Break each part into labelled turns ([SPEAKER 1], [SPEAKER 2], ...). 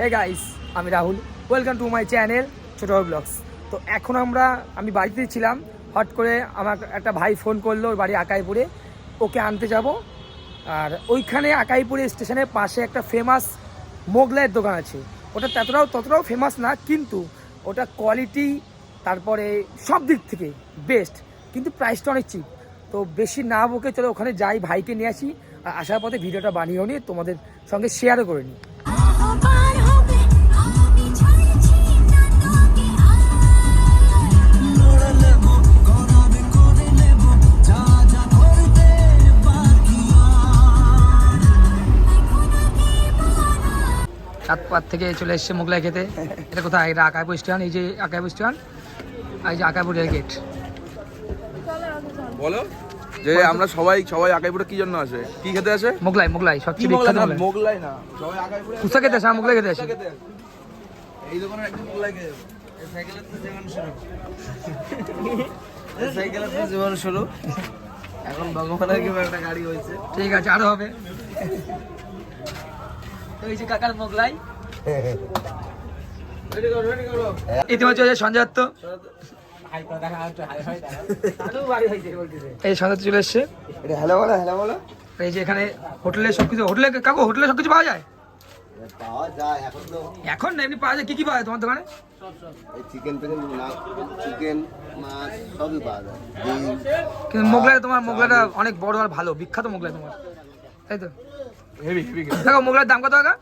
[SPEAKER 1] হে guys আমি Rahul. Welcome to my channel ছোট blogs তো এখন আমরা, আমি বাড়িতে ছিলাম হট করে আমার একটা ভাই ফোন করল ওর বাড়ি আকাইপুরে। ওকে আনতে যাব। আর ওইখানে আকাইপুরে স্টেশনের পাশে একটা ফেমাস মোগলাইয়ের দোকান আছে। ওটা ততটাও ততটাও ফেমাস না, কিন্তু ওটা কোয়ালিটি তারপরে সব দিক থেকে বেস্ট কিন্তু প্রাইসটা অনেক চিপ তো বেশি না বকে চলো ওখানে যাই, ভাইকে নিয়ে আসি। আর আসার পথে ভিডিওটা বানিয়েও নিয়ে তোমাদের সঙ্গে শেয়ারও করে নিই। পাত থেকে চলে এসছে মোগলাই খেতে। এটা কোথায়? এটা আকাইপুর স্টেশন এই যে আকাইপুর স্টেশন আর এই যে আকাইপুর রেল গেট
[SPEAKER 2] বলো যে আমরা সবাই সবাই আকাইপুরে কি জন্য আসে? কি খেতে আসে?
[SPEAKER 1] মোগলাই মোগলাই সবচেয়ে
[SPEAKER 2] মোগলাই?
[SPEAKER 1] বিখ্যাত
[SPEAKER 2] না
[SPEAKER 1] মোগলাই
[SPEAKER 2] মোগলাই না। সবাই আকাইপুরে
[SPEAKER 1] কুস্তা খেতে আসে মোগলাই খেতে আসে।
[SPEAKER 2] খেতে এই দোকানে একদম মোগলাই খেতে। সাইকেলের তো জীবন শুরু। সাইকেলের তো জীবন শুরু। এখন ভগবানের কি একটা গাড়ি হয়েছে।
[SPEAKER 1] ঠিক আছে আরও হবে। তো এই যে কাকার মোগলাই। ইতিমধ্যে হচ্ছে সঞ্জয় দত্ত। এই সঞ্জয় চলে এসছে।
[SPEAKER 3] হ্যালো বলো হ্যালো বলো
[SPEAKER 1] এই যে এখানে হোটেলে সবকিছু হোটেলে কাকু হোটেলে সবকিছু পাওয়া যায়?
[SPEAKER 3] এখন
[SPEAKER 1] না এমনি পাওয়া যায়? কি কি পাওয়া যায় তোমার দোকানে?
[SPEAKER 3] চিকেন ফিকেন চিকেন মাছ সবই পাওয়া যায়
[SPEAKER 1] কিন্তু মোগলাই তোমার মোগলাইটা অনেক বড় আর ভালো বিখ্যাত মোগলাই তোমার। তাই তো?
[SPEAKER 2] হেভি হেভি
[SPEAKER 1] দেখো মোগলাইয়ের দাম কত টাকা?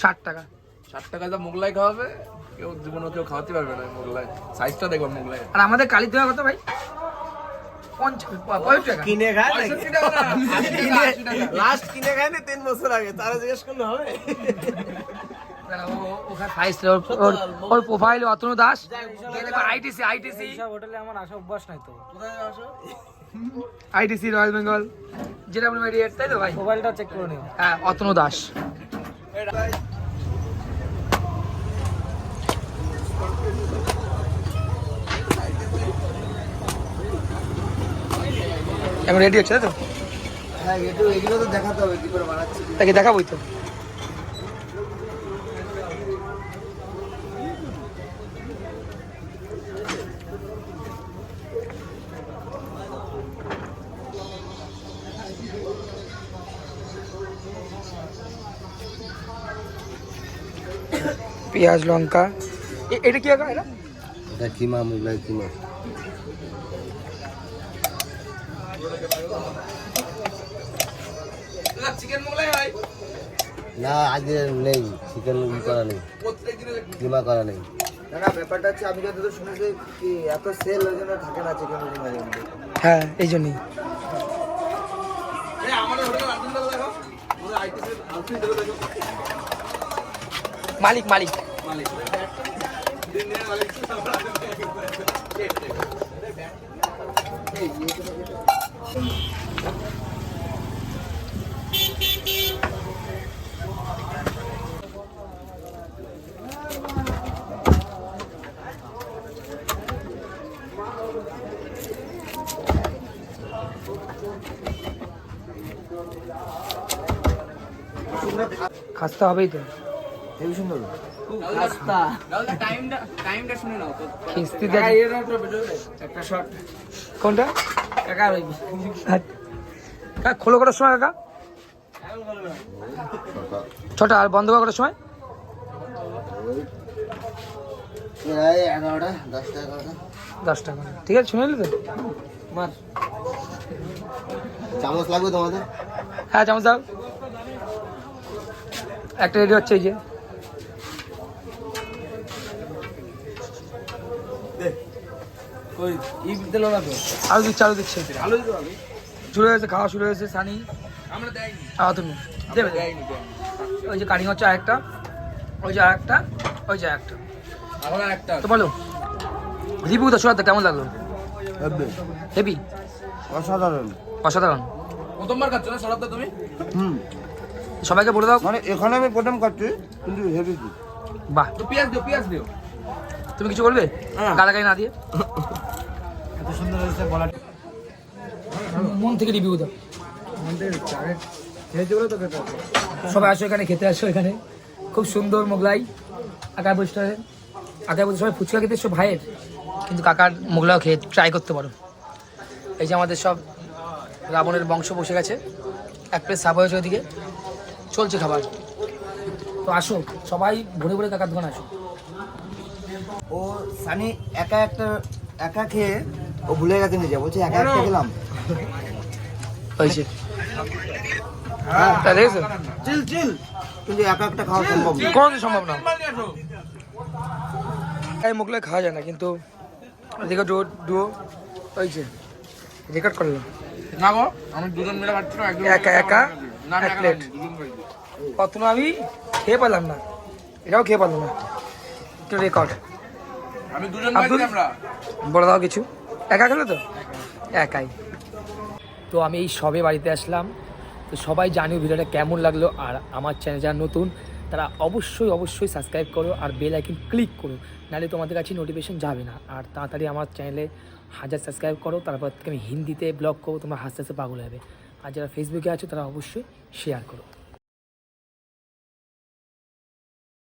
[SPEAKER 1] ষাট টাকা।
[SPEAKER 2] ষাট টাকা যা মোগলাই খাওয়াবে কেউ জীবনে কেউ খাওয়াতে পারবে না মোগলাই। সাইজটা দেখো মোগলাই
[SPEAKER 1] আর আমাদের কালির দোকান কত ভাই? পঞ্চাশ
[SPEAKER 3] কিনে খায়। লাস্ট কিনে খায় না তিন বছর আগে তারা জিজ্ঞেস করলে হবে।
[SPEAKER 1] ওর profile Atanu Das. ITC ITC
[SPEAKER 4] হোটেলে আমার আসা অভ্যাস নাই তো।
[SPEAKER 1] আইটিসি রয়্যাল বেঙ্গল যেটা মেডিয়েট তাই তো ভাই?
[SPEAKER 4] মোবাইলটা চেক করে নিও।
[SPEAKER 1] হ্যাঁ অতনু দাস। এখন রেডি হচ্ছে তাই তো?
[SPEAKER 3] হ্যাঁ এগুলো তো দেখাতে হবে কি করে বানাচ্ছি।
[SPEAKER 1] তাকে দেখাবোই তো? পেঁয়াজ লঙ্কা। এ- এটা কি আঁকা এটা?
[SPEAKER 3] এটা কিমা মোগলাই কিমা।
[SPEAKER 2] হয়
[SPEAKER 3] না আজকে নেই চিকেন ই করা নেই। কিমা করা নেই। না না ব্যাপারটা হচ্ছে আমি যতদূর শুনেছি কি এত সেল ওই জন্য থাকে না চিকেন
[SPEAKER 1] হ্যাঁ এই জন্যই।
[SPEAKER 2] আমাদের দেখো দেখো।
[SPEAKER 1] মালিক মালিক।
[SPEAKER 2] মালিক দিন দিন মালিক
[SPEAKER 1] খাসতে হবেই তো
[SPEAKER 3] হেবি সুন্দর
[SPEAKER 1] খিস্তি দেখ।
[SPEAKER 2] একটা শট
[SPEAKER 1] কোনটা?
[SPEAKER 4] কাকা ওই
[SPEAKER 1] কাকা খোলো করার সময় কাকা? ছটা আর বন্ধ করার সময়?
[SPEAKER 3] এগারোটা দশটা এগারোটা।
[SPEAKER 1] দশ টাকা ঠিক আছে শুনে নিলি তো?
[SPEAKER 4] মার।
[SPEAKER 3] চামচ লাগবে তোমাদের?
[SPEAKER 1] হ্যাঁ চামচ দাও। একটা রেডি হচ্ছে এই যে।
[SPEAKER 4] কই ই দিলো না তো?
[SPEAKER 1] আলু দিচ্ছে আলু দিচ্ছে।
[SPEAKER 2] আলু দিতে হবে
[SPEAKER 1] শুরু হয়েছে খাওয়া শুরু হয়েছে সানি।
[SPEAKER 2] আমরা দেয়নি।
[SPEAKER 1] তুমি দেবে? ওই যে কাটিং হচ্ছে আরেকটা ওই যে আরেকটা ওই যে আরেকটা
[SPEAKER 2] একটা।
[SPEAKER 1] তো বলো রিভিউ তো শোনাতে কেমন লাগল? হেভি
[SPEAKER 3] অসাধারণ।
[SPEAKER 1] অসাধারণ।
[SPEAKER 2] প্রথমবার খাচ্ছ না সরাতে তুমি?
[SPEAKER 3] হুম।
[SPEAKER 1] সবাইকে বলে দাও।
[SPEAKER 3] মানে এখানে আমি প্রথম খাচ্ছি কিন্তু হেভি
[SPEAKER 1] বাহ।
[SPEAKER 2] তো পেঁয়াজ দিও পেঁয়াজ দিও।
[SPEAKER 1] তুমি কিছু বলবে? গালাগালি না দিয়ে?
[SPEAKER 4] সুন্দর হয়েছে বলা
[SPEAKER 1] মন থেকে রিভিউ দাও সবাই আসো এখানে খেতে আসো এখানে। খুব সুন্দর মোগলাই আকার বসতে আকার বসে সবাই ফুচকা খেতে এসছো ভাইয়ের? কিন্তু কাকার মোগলাও খেয়ে ট্রাই করতে পারো। এই যে আমাদের সব রাবণের বংশ বসে গেছে। এক প্লেট সাপ হয়েছে ওদিকে চলছে খাবার। তো আসো সবাই ভরে ভরে কাকার দোকান আসো।
[SPEAKER 3] ও সানি একা একটা একা খেয়ে ও ভুলে গেছে নিজে বলছে একা একটা খেলাম।
[SPEAKER 1] হয়েছে তাহলে
[SPEAKER 3] চিল চিল। কিন্তু একা একটা খাওয়া সম্ভব না।
[SPEAKER 1] কোনো সম্ভব না। এই মোগলাই খাওয়া যায় না কিন্তু এদিকে ডুয়ো ডুয়ো হয়েছে রেকর্ড করলাম
[SPEAKER 2] না গো আমি দুজন মিলে
[SPEAKER 1] একা একা?
[SPEAKER 2] না
[SPEAKER 1] এক প্লেট আমি খেয়ে পেলাম না। এটাও খেয়ে পেলাম না। একটু রেকর্ড
[SPEAKER 2] আমি দুজন?
[SPEAKER 1] বলে দাও কিছু। একা খেলে তো? একাই। তো আমি এই সবে বাড়িতে আসলাম। তো সবাই জানিও ভিডিওটা কেমন লাগল আর আমার চ্যানেল যারা নতুন, তারা অবশ্যই অবশ্যই সাবস্ক্রাইব করো আর বেল আইকন ক্লিক করো। নাহলে তোমাদের কাছে নোটিফিকেশন যাবে না। আর তাড়াতাড়ি আমার চ্যানেলে হাজার সাবস্ক্রাইব করো, তারপর থেকে আমি হিন্দিতে ব্লগ করব, তোমরা হাসতে হাসতে পাগল হবে আর যারা ফেসবুকে আছো, তারা অবশ্যই শেয়ার করো।